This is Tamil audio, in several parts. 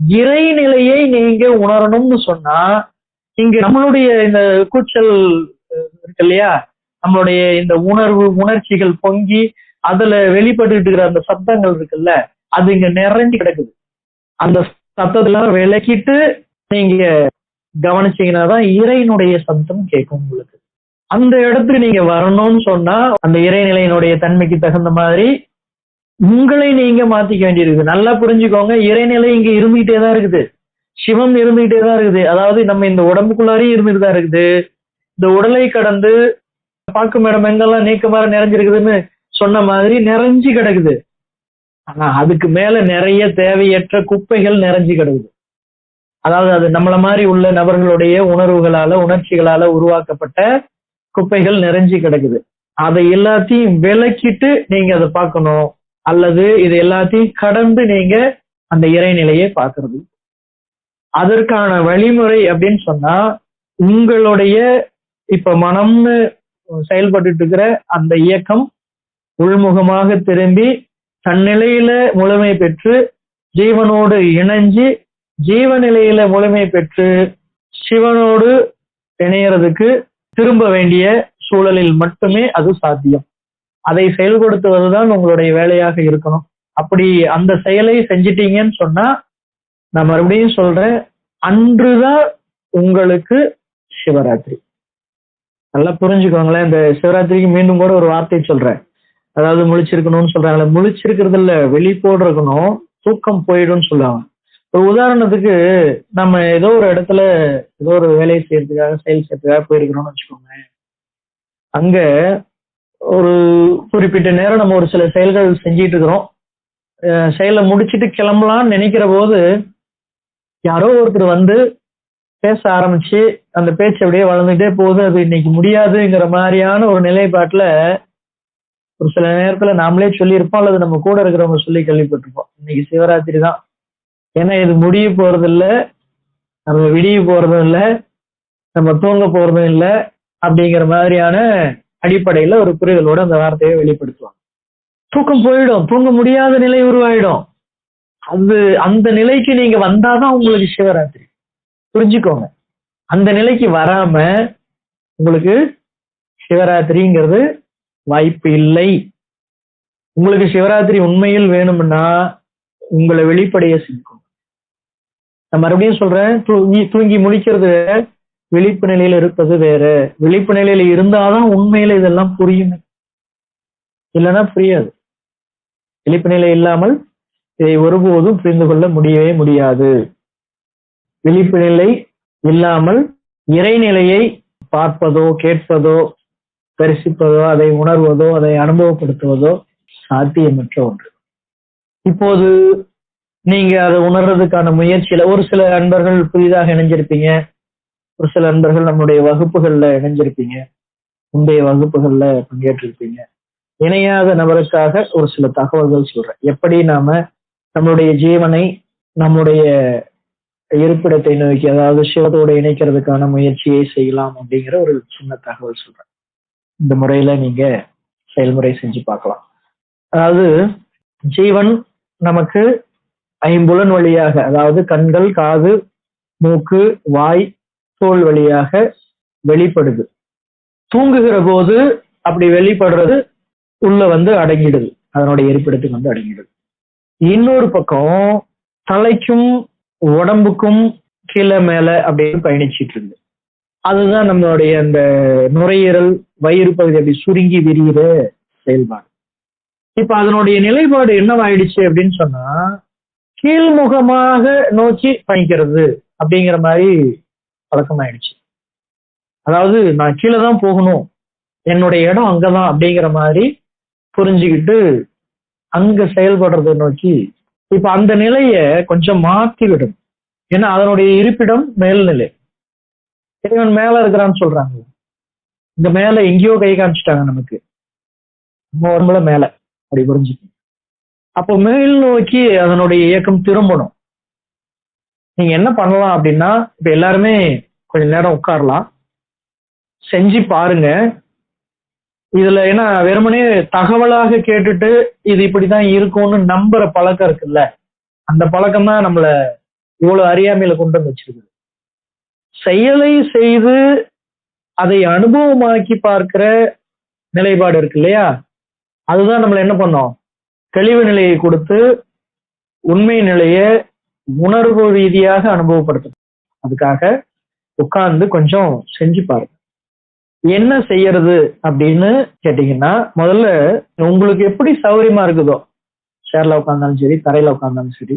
இறைநிலையை நீங்க உணரணும்னு சொன்னா இங்க நம்மளுடைய இந்த கூச்சல் இருக்கு இல்லையா? நம்மளுடைய இந்த உணர்வு உணர்ச்சிகள் பொங்கி அதுல வெளிப்பட்டு இருக்கிற அந்த சத்தங்கள் இருக்குல்ல அது இங்க நிறைஞ்சு கிடக்குது. அந்த சத்தத்துல விளக்கிட்டு நீங்க கவனிச்சீங்கன்னா தான் இறையினுடைய சத்தம் கேட்கும் உங்களுக்கு. அந்த இடத்துக்கு நீங்க வரணும்னு சொன்னா அந்த இறைநிலையினுடைய தன்மைக்கு தகுந்த மாதிரி உங்களை நீங்க மாத்திக்க வேண்டியிருக்கு. நல்லா புரிஞ்சுக்கோங்க. இறைநிலை இங்க இருந்துகிட்டே தான் இருக்குது. சிவம் இருந்துகிட்டே தான் இருக்குது. அதாவது நம்ம இந்த உடம்புக்குள்ளாரையும் இருந்துட்டு தான் இருக்குது. இந்த உடலை கடந்து பார்க்கும் இடம் எங்கெல்லாம் நீக்கமாக நிறைஞ்சிருக்குதுன்னு சொன்ன மாதிரி நிறைஞ்சு கிடக்குது. ஆனா அதுக்கு மேல நிறைய தேவையற்ற குப்பைகள் நிறைஞ்சு கிடக்குது. அதாவது அது நம்மள மாதிரி உள்ள நபர்களுடைய உணர்வுகளால உணர்ச்சிகளால உருவாக்கப்பட்ட குப்பைகள் நிறைஞ்சு கிடக்குது. அதை எல்லாத்தையும் விலக்கிட்டு நீங்க அதை பார்க்கணும். அல்லது இது எல்லாத்தையும் கடந்து நீங்க அந்த இறைநிலையை பார்க்கறது. அதற்கான வழிமுறை அப்படின்னு சொன்னா உங்களுடைய இப்ப மனம்னு செயல்பட்டு இருக்கிற அந்த இயக்கம் உள்முகமாக திரும்பி தன்னிலையில முழுமை பெற்று ஜீவனோடு இணைஞ்சு ஜீவநிலையில முழுமை பெற்று சிவனோடு இணையறதுக்கு திரும்ப வேண்டிய சூழலில் மட்டுமே அது சாத்தியம். அதை செயல்படுத்துவதுதான் உங்களுடைய வேலையாக இருக்கணும். அப்படி அந்த செயலை செஞ்சிட்டீங்கன்னு சொன்னா நான் மறுபடியும் சொல்றேன் அன்றுதான் உங்களுக்கு சிவராத்திரி. நல்லா புரிஞ்சுக்கோங்களேன் இந்த சிவராத்திரிக்கு மீண்டும் கூட ஒரு வார்த்தை சொல்றேன். அதாவது முழிச்சிருக்கணும்னு சொல்றாங்களே முழிச்சிருக்கிறது இல்ல வெளி போடுறக்கணும் தூக்கம் போயிடும்னு சொல்லுவாங்க ஒரு உதாரணத்துக்கு நம்ம ஏதோ ஒரு இடத்துல ஏதோ ஒரு வேலையை செய்யறதுக்காக செயல் செய்யறதுக்காக போயிருக்கிறோம்னு வச்சுக்கோங்க அங்க ஒரு குறிப்பிட்ட நேரம் நம்ம ஒரு சில செயல்கள் செஞ்சிட்டு இருக்கிறோம் செயலை முடிச்சிட்டு கிளம்பலாம்னு நினைக்கிற போது யாரோ ஒருத்தர் வந்து பேச ஆரம்பிச்சு அந்த பேச்சு அப்படியே வளர்ந்துட்டே போகுது. அது இன்னைக்கு முடியாதுங்கிற மாதிரியான ஒரு நிலைப்பாட்டில் ஒரு சில நேரத்தில் நாமளே சொல்லியிருப்போம் அல்லது நம்ம கூட இருக்கிறவங்க சொல்லி கேள்விப்பட்டிருப்போம். இன்னைக்கு சிவராத்திரி தான். ஏன்னா இது முடிய போறது இல்லை நம்ம விடிய போறதும் இல்லை நம்ம தூங்க போறதும் இல்லை அப்படிங்கிற மாதிரியான அடிப்படையில ஒரு புரிதலோட அந்த வார்த்தையை வெளிப்படுத்துவாங்க. தூக்கம் போயிடும் தூங்க முடியாத நிலை உருவாயிடும். அது அந்த நிலைக்கு நீங்க வந்தாதான் உங்களுக்கு சிவராத்திரி. புரிஞ்சுக்கோங்க. அந்த நிலைக்கு வராம உங்களுக்கு சிவராத்திரிங்கிறது வாய்ப்பு இல்லை. உங்களுக்கு சிவராத்திரி உண்மையில் வேணும்னா உங்களை வெளிப்படைய செஞ்சுக்கோங்க நான் மறுபடியும் சொல்றேன் தூங்கி தூங்கி விழிப்பு நிலையில இருப்பது வேற. விழிப்பு நிலையில இருந்தாதான் உண்மையில இதெல்லாம் புரியும். இல்லைன்னா புரியாது. விழிப்பு நிலை இல்லாமல் இதை ஒருபோதும் புரிந்து கொள்ள முடியவே முடியாது. விழிப்பு நிலை இல்லாமல் இறைநிலையை பார்ப்பதோ கேட்பதோ தரிசிப்பதோ அதை உணர்வதோ அதை அனுபவப்படுத்துவதோ சாத்தியமற்ற ஒன்று. இப்போது நீங்க அதை உணர்றதுக்கான முயற்சியில ஒரு சில நண்பர்கள் புதிதாக இணைஞ்சிருப்பீங்க. ஒரு சில நண்பர்கள் நம்முடைய வகுப்புகள்ல இணைஞ்சிருப்பீங்க. முந்தைய வகுப்புகள்ல பங்கேற்றிருப்பீங்க. இணையாத நபருக்காக ஒரு சில தகவல்கள் சொல்றேன். எப்படி நாம நம்மளுடைய ஜீவனை நம்முடைய இருப்பிடத்தை நோக்கி அதாவது சிவத்தோட இணைக்கிறதுக்கான முயற்சியை செய்யலாம் அப்படிங்கிற ஒரு சின்ன தகவல் சொல்றேன். இந்த முறையில நீங்க செயல்முறை செஞ்சு பார்க்கலாம். அதாவது ஜீவன் நமக்கு ஐம்புலன் வழியாக அதாவது கண்கள் காது மூக்கு வாய் தோல் வழியாக வெளிப்படுது. தூங்குகிற போது அப்படி வெளிப்படுறது உள்ள வந்து அடங்கிடுது. அதனுடைய இருப்பிடத்துக்கு வந்து அடங்கிடுது. இன்னொரு பக்கம் தலைக்கும் உடம்புக்கும் கீழே மேல அப்படின்னு பயணிச்சிட்டு இருந்து அதுதான் நம்மளுடைய அந்த நுரையீரல் வயிறு பகுதி அப்படி சுருங்கி விரிகிற செயல்பாடு. இப்ப அதனுடைய நிலைப்பாடு என்னவாயிடுச்சு அப்படின்னு சொன்னா கீழ்முகமாக நோக்கி பயணிக்கிறது அப்படிங்கிற மாதிரி பழக்கமாயிடுச்சு. அதாவது நான் கீழே தான் போகணும். என்னுடைய இடம் அங்கதான் அப்படிங்கிற மாதிரி புரிஞ்சுக்கிட்டு அங்க செயல்படுறதை நோக்கி இப்ப அந்த நிலைய கொஞ்சம் மாத்தி விடும் ஏன்னா அதனுடைய இருப்பிடம் மேல்நிலை. இறைவன் மேல இருக்கிறான்னு சொல்றாங்க. இந்த மேல எங்கேயோ கை காமிச்சிட்டாங்க நமக்கு. நம்ம உடம்புல மேல. அப்படி புரிஞ்சுக்கணும். அப்போ மேல் நோக்கி அதனுடைய இயக்கம் திரும்பணும். நீங்க என்ன பண்ணலாம் அப்படின்னா இப்ப எல்லாருமே கொஞ்ச நேரம் உட்காரலாம். செஞ்சு பாருங்க. இதுல ஏன்னா வெறுமனே தகவலாக கேட்டுட்டு இது இப்படிதான் இருக்கும்னு நம்புற பழக்கம் இருக்குல்ல? அந்த பழக்கம் தான் நம்மள இவ்வளவு அறியாமையில கொண்டு வந்து வச்சிருக்குது. செயலை செய்து அதை அனுபவமாக்கி பார்க்கிற நிலைப்பாடு இருக்கு இல்லையா? அதுதான் நம்மள என்ன பண்ணோம்? தெளிவு நிலையை கொடுத்து உண்மை நிலையை உணர்வு ரீதியாக அனுபவப்படுத்தணும். அதுக்காக உட்கார்ந்து கொஞ்சம் செஞ்சு பாருங்க. என்ன செய்யறது அப்படின்னு கேட்டீங்கன்னா முதல்ல உங்களுக்கு எப்படி சௌகரியமா இருக்குதோ சேர்ல உட்காந்தாலும் சரி தரையில உட்காந்தாலும் சரி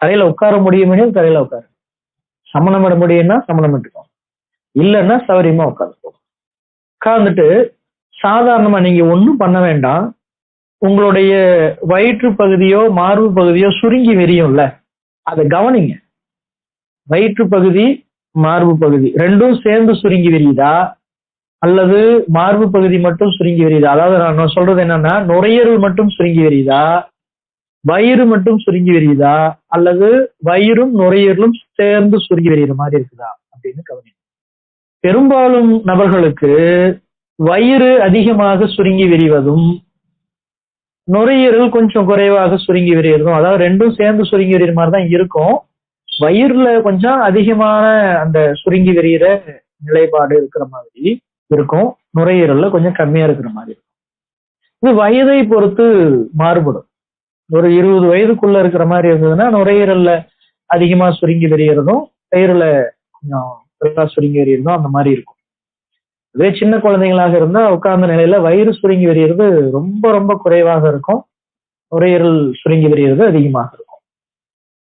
தரையில உட்கார முடியும் தரையில உட்காரு. சமணமிட முடியும்னா சமணமிட்டுக்கோ இல்லைன்னா சௌகரியமா உட்காந்துக்கோ உட்கார்ந்துட்டு சாதாரணமா நீங்க ஒன்றும் பண்ண வேண்டாம். உங்களுடைய வயிற்று பகுதியோ மார்பு பகுதியோ சுருங்கி விரியும்ல அதை கவனிங்க. வயிற்று பகுதி மார்பு பகுதி ரெண்டும் சேர்ந்து சுருங்கி விரியுதா? அல்லது மார்பு பகுதி மட்டும் சுருங்கி விரியுதா? அதாவது நான் சொல்றது என்னன்னா நுரையீரல் மட்டும் சுருங்கி விரியுதா? வயிறு மட்டும் சுருங்கி விரியுதா? அல்லது வயிறும் நுரையீரலும் சேர்ந்து சுருங்கி விரிகிற மாதிரி இருக்குதா? அப்படின்னு கவனிங்க. பெரும்பாலும் நபர்களுக்கு வயிறு அதிகமாக சுருங்கி விரிவதும் நுரையீரல் கொஞ்சம் குறைவாக சுருங்கி விரிகிறதும் அதாவது ரெண்டும் சேர்ந்து சுருங்கி விரிகிற மாதிரி தான் இருக்கும். வயிறுல கொஞ்சம் அதிகமான அந்த சுருங்கி விரிகிற நிலைப்பாடு இருக்கிற மாதிரி இருக்கும். நுரையீரல்ல கொஞ்சம் கம்மியா இருக்கிற மாதிரி இருக்கும். இது வயதை பொறுத்து மாறுபடும். ஒரு இருபது வயதுக்குள்ள இருக்கிற மாதிரி இருந்ததுன்னா நுரையீரல்ல அதிகமா சுருங்கி விரிகிறதும் வயிறுல கொஞ்சம் சுருங்கி விரிகிறதும் அந்த மாதிரி இருக்கும். இதே சின்ன குழந்தைங்களாக இருந்தா உட்கார்ந்த நிலையில வயிறு சுருங்கி விரிகிறது ரொம்ப ரொம்ப குறைவாக இருக்கும். நுரையீரல் சுருங்கி விரிகிறது அதிகமாக இருக்கும்.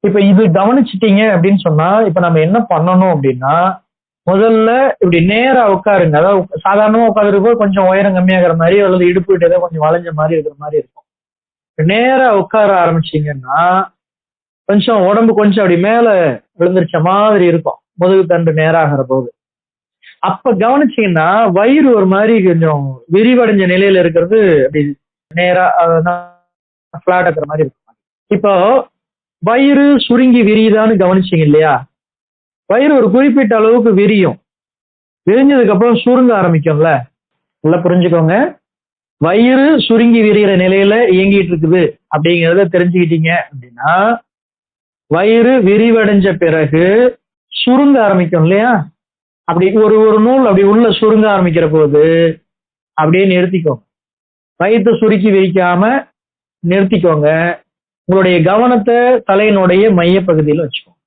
இப்ப இது கவனிச்சிட்டீங்க அப்படின்னு சொன்னா இப்ப நம்ம என்ன பண்ணணும் அப்படின்னா முதல்ல இப்படி நேரா உட்காருங்க. அதாவது சாதாரணமா உட்காந்துருப்போ கொஞ்சம் உயரம் கம்மியாகிற மாதிரி அல்லது இடுப்பு ஏதோ கொஞ்சம் வளைஞ்ச மாதிரி இருக்கிற மாதிரி இருக்கும். நேரா உட்கார ஆரம்பிச்சீங்கன்னா கொஞ்சம் உடம்பு கொஞ்சம் அப்படி மேல விழுந்துருச்ச மாதிரி இருக்கும். முதுகு தண்டு நேராகிற போது. அப்ப கவனிச்சீங்கன்னா வயிறு ஒரு மாதிரி கொஞ்சம் விரிவடைஞ்ச நிலையில இருக்கிறது அப்படி நேரா ஃபிளாட் இருக்கிற மாதிரி இருக்கும். இப்போ வயிறு சுருங்கி விரியுதான்னு கவனிச்சிங்க இல்லையா? வயிறு ஒரு குறிப்பிட்ட அளவுக்கு விரியும். விரிஞ்சதுக்கு அப்புறம் சுருங்க ஆரம்பிக்கும்ல? நல்லா புரிஞ்சுக்கோங்க. வயிறு சுருங்கி விரிகிற நிலையில இயங்கிட்டு இருக்குது. அப்படிங்கிறத தெரிஞ்சுக்கிட்டீங்க அப்படின்னா வயிறு விரிவடைஞ்ச பிறகு சுருங்க ஆரம்பிக்கும் இல்லையா? அப்படி ஒரு ஒரு நூல் அப்படி உள்ள சுருங்க ஆரம்பிக்கிற போது அப்படியே நிறுத்திக்கோங்க வயிற்று சுருக்கி விரிக்காம நிறுத்திக்கோங்க. உங்களுடைய கவனத்தை தலையினுடைய மைய பகுதியில் வச்சுக்கோங்க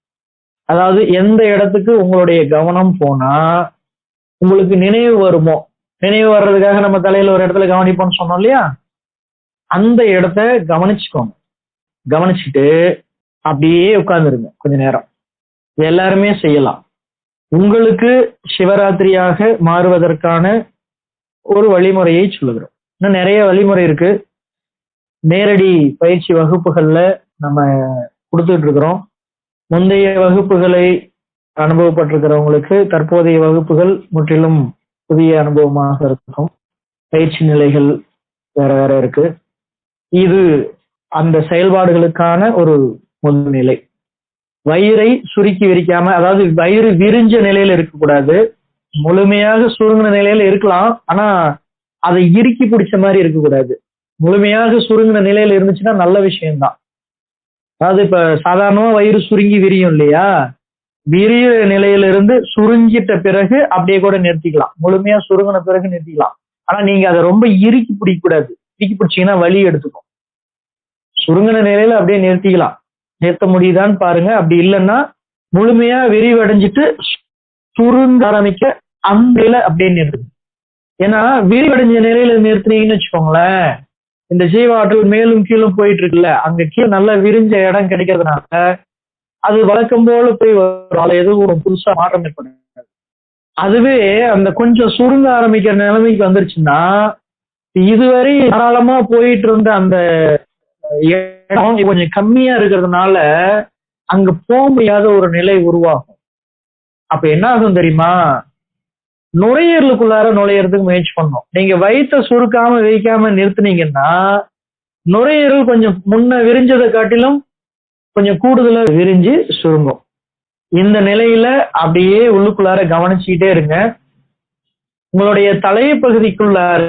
அதாவது எந்த இடத்துக்கு உங்களுடைய கவனம் போனா உங்களுக்கு நினைவு வருமோ? நினைவு வர்றதுக்காக நம்ம தலையில ஒரு இடத்துல கவனிப்போம்னு சொன்னோம் இல்லையா? அந்த இடத்த கவனிச்சுக்கோங்க. கவனிச்சுட்டு அப்படியே உட்கார்ந்துருங்க. கொஞ்ச நேரம். எல்லாருமே செய்யலாம். உங்களுக்கு சிவராத்திரியாக மாறுவதற்கான ஒரு வழிமுறையை சொல்லுகிறோம். இன்னும் நிறைய வழிமுறை இருக்கு. நேரடி பயிற்சி வகுப்புகளில் நம்ம கொடுத்துட்டு இருக்கிறோம். முந்தைய வகுப்புகளை அனுபவப்பட்டிருக்கிறவங்களுக்கு தற்போதைய வகுப்புகள் முற்றிலும் புதிய அனுபவமாக இருக்கும். பயிற்சி நிலைகள் வேற வேற இருக்கு. இது அந்த செயல்பாடுகளுக்கான ஒரு முதல் நிலை வயிறை சுருக்கி விரிக்காம அதாவது வயிறு விரிஞ்ச நிலையில இருக்கக்கூடாது. முழுமையாக சுருங்கின நிலையில இருக்கலாம் ஆனா அதை இறுக்கி பிடிச்ச மாதிரி இருக்கக்கூடாது. முழுமையாக சுருங்கின நிலையில இருந்துச்சுன்னா நல்ல விஷயம்தான். அதாவது இப்ப சாதாரணமா வயிறு சுருங்கி விரியும் இல்லையா? விரிய நிலையிலிருந்து சுருங்கிட்ட பிறகு அப்படியே கூட நிறுத்திக்கலாம். முழுமையா சுருங்கின பிறகு நிறுத்திக்கலாம். ஆனா நீங்க அதை ரொம்ப இறுக்கி பிடிக்க கூடாது இறுக்கி பிடிச்சீங்கன்னா வலி எடுத்துக்கும். சுருங்கின நிலையில அப்படியே நிறுத்திக்கலாம். நிறுத்த முடியுதான்னு பாருங்க. அப்படி இல்லைன்னா முழுமையா விரிவடைஞ்சிட்டு சுருங்க ஆரம்பிக்க அங்கில அப்படின்னு நிறுத்துங்க ஏன்னா விரிவடைஞ்ச நிலையில நிறுத்துனீங்கன்னு வச்சுக்கோங்களேன். இந்த ஜீவாற்றல் மேலும் கீழும் போயிட்டு இருக்குல்ல அங்க கீழே நல்லா விரிஞ்ச இடம் கிடைக்கிறதுனால அது வழக்கம் போல போய் வரும். எதுவும் எதுவும் புதுசா மாற்றம் ஏற்படும் அதுவே அந்த கொஞ்சம் சுருங்க ஆரம்பிக்கிற நிலைமைக்கு வந்துருச்சுன்னா இதுவரை தாராளமா போயிட்டு இருந்த அந்த இடம் கொஞ்சம் கம்மியா இருக்கிறதுனால அங்க போக முடியாத ஒரு நிலை உருவாகும். அப்ப என்ன ஆகும் தெரியுமா? நுரையீரலுக்குள்ளார நுழையறதுக்கு முயற்சி பண்ணும். நீங்க வயிற்ற சுருக்காம வைக்காம நிறுத்துனீங்கன்னா நுரையீரல் கொஞ்சம் முன்ன விரிஞ்சதை காட்டிலும் கொஞ்சம் கூடுதலா விரிஞ்சு சுருங்கும். இந்த நிலையில அப்படியே உள்ளுக்குள்ளார கவனிச்சுக்கிட்டே இருங்க. உங்களுடைய தலைப்பகுதிக்குள்ளார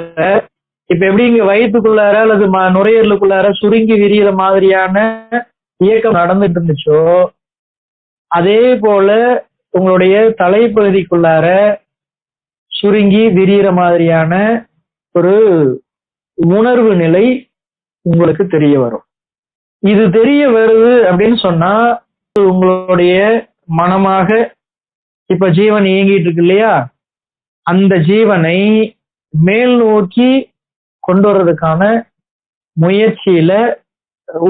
இப்ப எப்படி இங்க வயிற்றுக்குள்ளார அல்லது ம- நுரையீரலுக்குள்ளார சுருங்கி விரிகிற மாதிரியான இயக்கம் நடந்துட்டு இருந்துச்சோ அதே போல உங்களுடைய தலைப்பகுதிக்குள்ளார சுருங்கி விரிகிற மாதிரியான ஒரு உணர்வு நிலை உங்களுக்கு தெரிய வரும். இது தெரிய வருது அப்படின்னு சொன்னா உங்களுடைய மனமாக இப்ப ஜீவன் இயங்கிட்டு இருக்கு இல்லையா? அந்த ஜீவனை மேல் நோக்கி கொண்டு வர்றதுக்கான முயற்சியில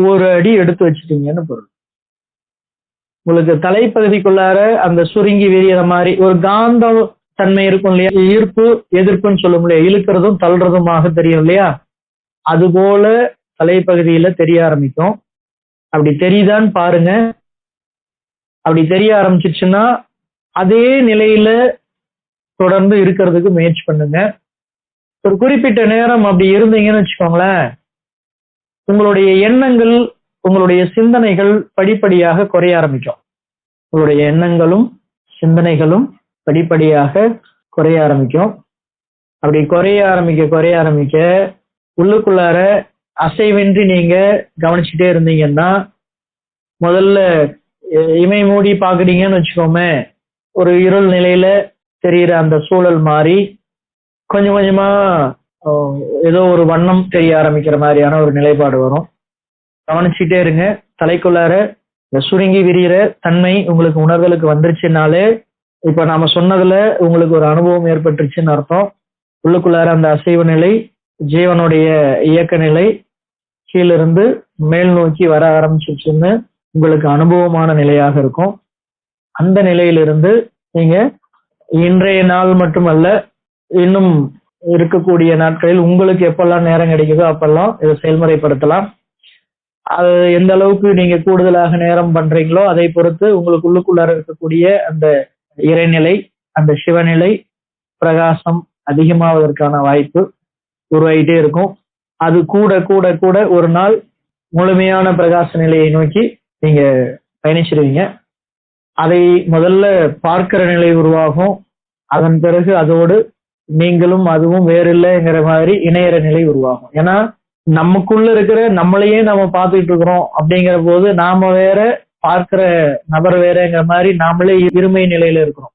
ஒரு அடி எடுத்து வச்சிட்டீங்கன்னு பொருள். உங்களுக்கு தலைப்பகுதிக்குள்ளார அந்த சுருங்கி விரியற மாதிரி ஒரு காந்த தன்மை இருக்கும் இல்லையா? ஈர்ப்பு எதிர்ப்புன்னு சொல்லும் இல்லையா? இழுக்கிறதும் தள்ளுறதுமாக தெரியும் இல்லையா? அது போல தலைப்பகுதியில தெரிய ஆரம்பிக்கும். அப்படி தெரியுதான்னு பாருங்க. அப்படி தெரிய ஆரம்பிச்சிச்சுன்னா அதே நிலையில தொடர்ந்து இருக்கிறதுக்கு முயற்சி பண்ணுங்க. ஒரு குறிப்பிட்ட நேரம் அப்படி இருந்தீங்கன்னு வச்சுக்கோங்களேன் உங்களுடைய எண்ணங்கள் உங்களுடைய சிந்தனைகள் படிப்படியாக குறைய ஆரம்பிக்கும். உங்களுடைய எண்ணங்களும் சிந்தனைகளும் படிப்படியாக குறைய ஆரம்பிக்கும். அப்படி குறைய ஆரம்பிக்க குறைய ஆரம்பிக்க உள்ளுக்குள்ளார அசைவின்றி நீங்க கவனிச்சுட்டே இருந்தீங்கன்னா முதல்ல இமை மூடி பாக்குறீங்கன்னு வச்சுக்கோமே ஒரு இருள் நிலையில தெரியிற அந்த சூழல் மாறி கொஞ்சம் கொஞ்சமா ஏதோ ஒரு வண்ணம் தெரிய ஆரம்பிக்கிற மாதிரியான ஒரு நிலைப்பாடு வரும். கவனிச்சுட்டே இருங்க. தலைக்குள்ளார சுருங்கி விரிகிற தன்மை உங்களுக்கு உணர்தலுக்கு வந்துருச்சுனாலே இப்ப நாம சொன்னதுல உங்களுக்கு ஒரு அனுபவம் ஏற்பட்டுருச்சுன்னு அர்த்தம். உள்ளுக்குள்ளார அந்த அசைவு நிலை ஜீவனுடைய இயக்க நிலை கீழிருந்து மேல் நோக்கி வர ஆரம்பிச்சிருச்சுன்னு உங்களுக்கு அனுபவமான நிலையாக இருக்கும். அந்த நிலையிலிருந்து நீங்க இன்றைய நாள் மட்டுமல்ல இன்னும் இருக்கக்கூடிய நாட்களில் உங்களுக்கு எப்பெல்லாம் நேரம் கிடைக்குதோ அப்பெல்லாம் இதை செயல்முறைப்படுத்தலாம். அது எந்த அளவுக்கு நீங்க கூடுதலாக நேரம் பண்றீங்களோ அதை பொறுத்து உங்களுக்குள்ளுக்குள்ளார இருக்கக்கூடிய அந்த இறைநிலை அந்த சிவநிலை பிரகாசம் அதிகமாவதற்கான வாய்ப்பு உருவாகிட்டே இருக்கும். அது கூட கூட கூட ஒரு நாள் முழுமையான பிரகாச நிலையை நோக்கி நீங்க பயணிச்சிருவீங்க. அதை முதல்ல பார்க்கிற நிலை உருவாகும். அதன் பிறகு அதோடு நீங்களும் அதுவும் வேறில்லைங்கிற மாதிரி இணையற நிலை உருவாகும். ஏன்னா நமக்குள்ள இருக்கிற நம்மளையே நம்ம பார்த்துட்டு இருக்கிறோம் அப்படிங்கிற போது நாம வேற பார்க்கிற நபர் வேறங்கிற மாதிரி நாமளே இருமை நிலையில இருக்கிறோம்.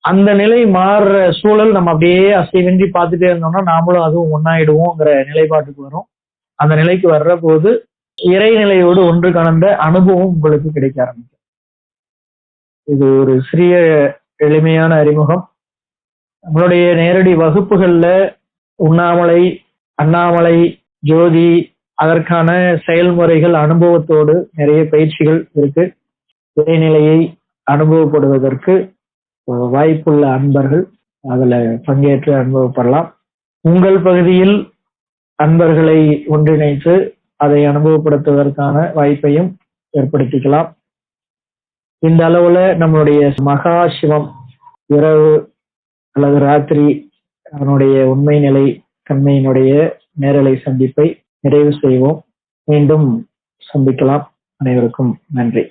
அந்த நிலை மாறுற சூழல் நம்ம அப்படியே அசைவின்றி பார்த்துட்டே இருந்தோம்னா நாமளும் அதுவும் ஒன்னாயிடுவோங்கிற நிலைப்பாட்டுக்கு வரும். அந்த நிலைக்கு வர்ற போது இறைநிலையோடு ஒன்று கலந்த அனுபவம் உங்களுக்கு கிடைக்க ஆரம்பிக்கும். இது ஒரு சிறிய எளிமையான அறிமுகம். நம்மளுடைய நேரடி வகுப்புகளில் உண்ணாமலை அண்ணாமலை ஜோதி அதற்கான செயல்முறைகள் அனுபவத்தோடு நிறைய பயிற்சிகள் இருக்கு. இடைநிலையை அனுபவப்படுவதற்கு வாய்ப்புள்ள அன்பர்கள் அதில் பங்கேற்று அனுபவப்படலாம். உங்கள் பகுதியில் அன்பர்களை ஒன்றிணைத்து அதை அனுபவப்படுத்துவதற்கான வாய்ப்பையும் ஏற்படுத்திக்கலாம். இந்த அளவுல நம்மளுடைய மகா சிவம் இரவு அல்லது ராத்திரி அதனுடைய உண்மை நிலை தன்மையினுடைய நேரலை சந்திப்பை நிறைவு செய்வோம். மீண்டும் சந்திக்கலாம். அனைவருக்கும் நன்றி.